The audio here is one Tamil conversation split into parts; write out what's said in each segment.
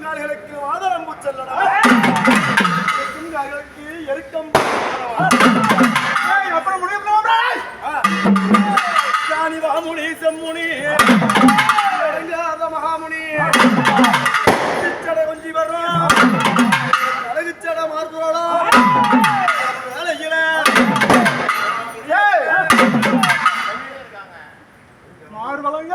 கால்களுக்கு வாதரம்பு செல்லணுமா வைக்கும் கால்களுக்கு எருக்கம் அப்புறம் முடிவு ஜானி வாமுனி செம்முனி. அடங்காத மகாமுனி. சட கொஞ்சி வர்றோம் அழகு சட மாறுபடலாம் வேலையில மாறு வளங்க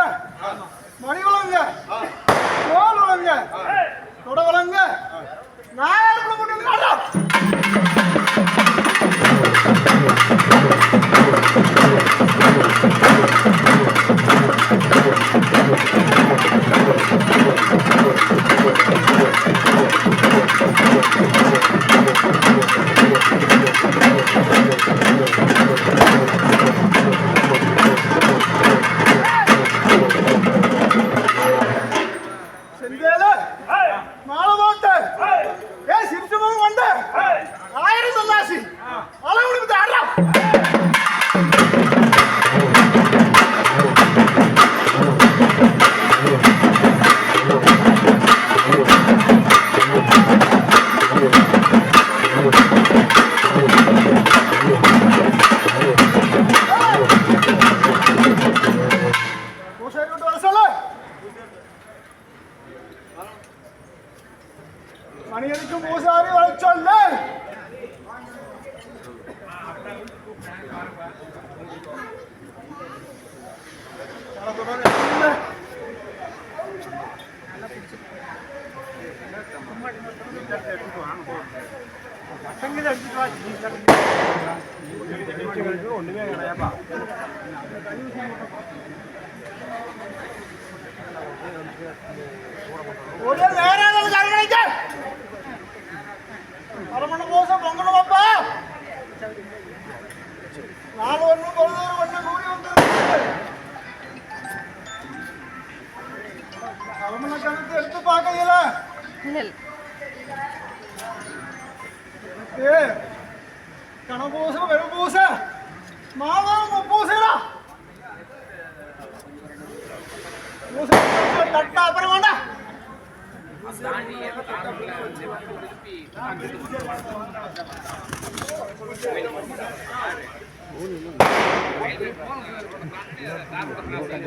ஒரு நேரம் கண்காணிக்க அரமண மோசம் பொங்கணுமாப்பா நாலு ஒன்று பொழுது ஒன்று கூடி வந்து அரமண கணக்கு எடுத்து பார்க்கல ഏ കണബോസ വെറുബോസ മാവാണ് മുപ്പൂസേടാ തട്ടാപ്പുറം വേണ്ട Thank you.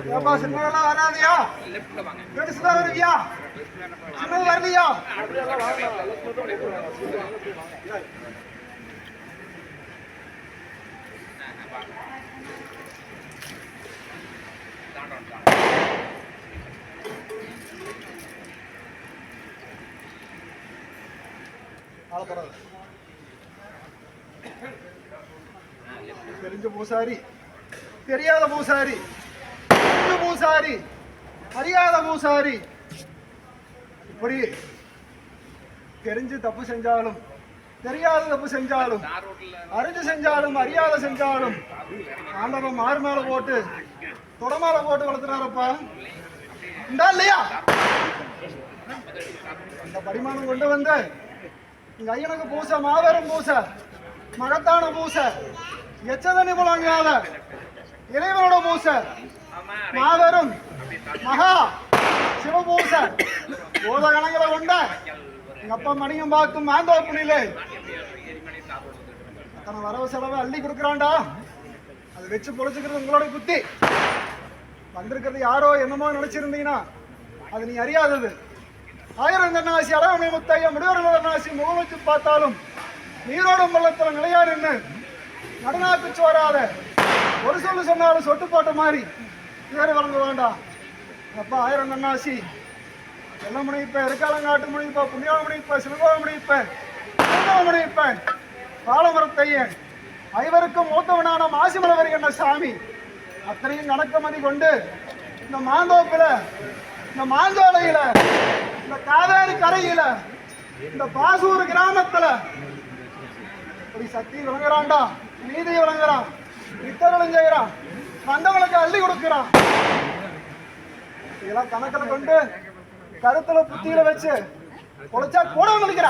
ஏப்பா சின்னதெல்லாம் வராதியா? பெருசுதான் வருவியா? சின்னது வரலையா தெரிஞ்ச பூசாரி தெரியாத பூசாரி பூசாரி அறியாத பூசாரி இப்படி தெரிஞ்சு தப்பு செஞ்சாலும் தெரியாத தப்பு செஞ்சாலும் அறிஞ்சு செஞ்சாலும் அறியாத செஞ்சாலும் ஆண்டவன் மாறு மேல போட்டு தொடமால போட்டு வளர்த்துறாரப்பா. உண்டா இல்லையா? அந்த படிமானம் கொண்டு வந்து இங்க ஐயனுக்கு பூச மாபெரும் பூச. மகத்தான பூச எச்சதனி புலங்காத இறைவனோட பூச மாபெரும் மகா சிவபூச போத கணங்களை கொண்ட எங்க அப்பா மணியம் பார்க்கும் மாந்தோப்புனிலே அத்தனை வரவு செலவை அள்ளி கொடுக்குறான்டா. அதை வச்சு பொழைச்சுக்கிறது உங்களோட புத்தி. வந்திருக்கிறது யாரோ என்னமோ நினைச்சிருந்தீங்கன்னா அது நீ அறியாதது. ஆயிரம் கண்ணாசி அழகமணி முத்தையா முடிவர் கண்ணாசி முகமைச்சு பார்த்தாலும் நீரோடும் பள்ளத்தில் நிலையார் நின்று நடுநாக்கு வராத. ஒரு சொல்லு சொன்னாலும் சொட்டு போட்ட மாதிரி வேறு வழங்க வேண்டாம் அப்பா ஆயிரம் கண்ணாசி வெள்ள முடிப்பேன் இருக்காலங்காட்டு முடிப்பேன் புண்ணியாவ முடிப்பேன் சிவகோவ முடிப்பேன் முடிப்பேன் பாலமரத்தையன். ஐவருக்கும் மூத்தவனான மாசிமலவரி என்ற சாமி? அத்தனையும் கணக்கமதி கொண்டு இந்த மாந்தோப்பில் இந்த மாந்தோலையில் இந்த காவேரி கரையில் இந்த பாசூர் கிராமத்தில் இப்படி சக்தி விளங்குறான்டா. நீதியை விளங்குறான். இத்தர்களும் செய்யறான் வந்தவங்களுக்கு அள்ளி கொடுக்கிறான். இதெல்லாம் கணக்கில் கொண்டு கருத்துல புத்தியில வச்சு பொழைச்சா கூட நினைக்கிற